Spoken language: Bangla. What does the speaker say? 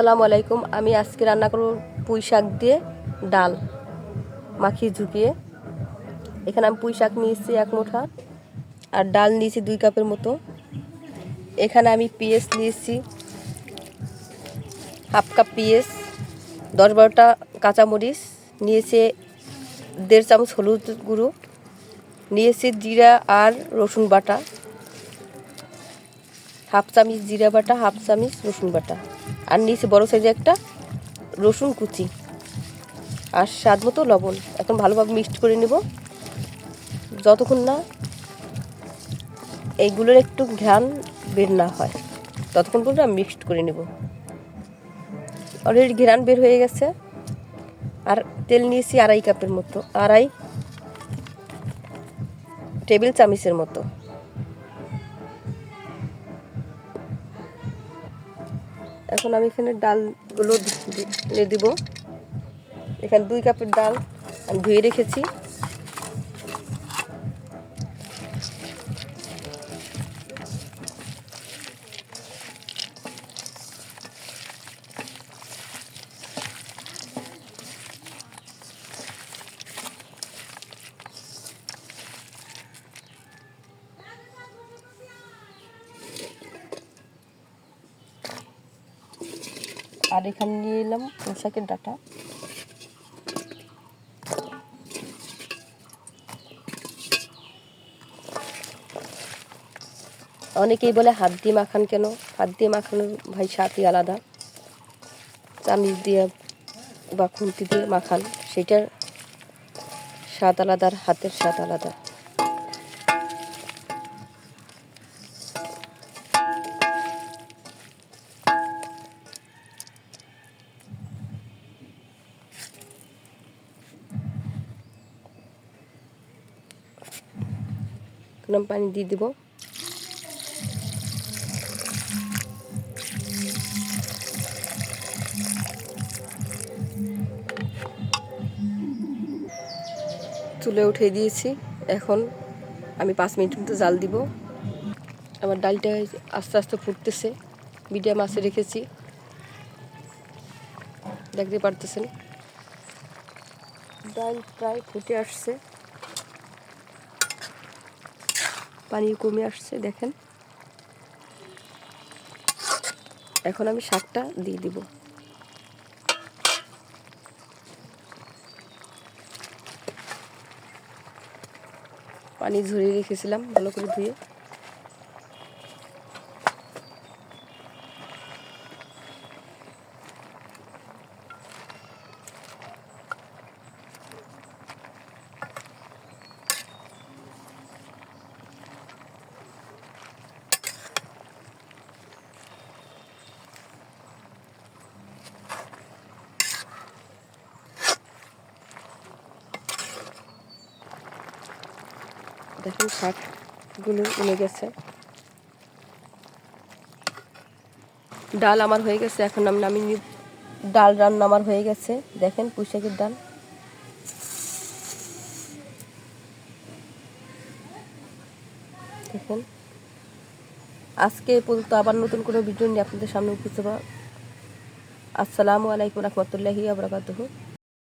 আসসালামু আলাইকুম। আমি আজকে রান্না করব পুঁই শাক দিয়ে ডাল মাখিয়ে ঝুঁকিয়ে। এখানে আমি পুঁই শাক নিয়েছি এক মুঠা আর ডাল নিয়েছি দুই কাপের মতো। এখানে আমি পেঁয়াজ নিয়েছি হাফ কাপ পেঁয়াজ, দশ বারোটা কাঁচামরিচ, নিয়েছে দেড় চামচ হলুদ গুঁড়ো, নিয়েছি জিরা আর রসুন বাটা। হাফ চামচ জিরা বাটা, হাফ চামচ রসুন বাটা। আর নিচে বড় সাইজে একটা রসুন কুচি। আর স্বাদ মতো লবণ। এখন ভালোভাবে মিক্সড করে নেব। যতক্ষণ না এইগুলোর একটু ঘ্রাণ বের না হয়, ততক্ষণ পর্যন্ত আমি মিক্সড করে নেব। অলরেডি ঘ্রাণ বের হয়ে গেছে। আর তেল নিয়েছি আড়াই কাপের মতো, আড়াই টেবিল চামিচের মতো। এখন আমি এখানে ডালগুলো দিব। এখানে দুই কাপের ডাল আমি ধুয়ে রেখেছি। আর এখানে নিয়ে এলাম পোশাকের ডাটা। অনেকেই বলে হাত দিয়ে মাখান কেন? হাত দিয়ে মাখানোর ভাই স্বাদই আলাদা। চামিচ দিয়ে বা খুন্তি দিয়ে মাখান, সেটার স্বাদ আলাদা আর হাতের স্বাদ আলাদা। গরম পানি দিয়ে দিব। তুলে উঠিয়ে দিয়েছি। এখন আমি পাঁচ মিনিট মতো জাল দিব। আমার ডালটা আস্তে আস্তে ফুটতেছে। মিডিয়াম আঁচে রেখেছি। দেখতে পারতেছেন? ডাল প্রায় ফুটে আসছে। পানি কমে আসছে, দেখেন। এখন আমি শাকটা দিয়ে দিব। পানি ঝরিয়ে রেখেছিলাম, ভালো করে ধুয়ে। দেখেন শাকগুলো উনে গেছে। ডাল আমার হয়ে গেছে, এখন আমি নিব। ডাল রান্না আমার হয়ে গেছে, দেখেন পুঁইশাকের ডাল। দেখেন। আজকে পর্যন্ত আবার নতুন কোনো ভিডিও নিয়ে আপনাদের সামনে উপস্থিত। আসসালামু আলাইকুম রহমতুল্লাহি আবরাকাতুহু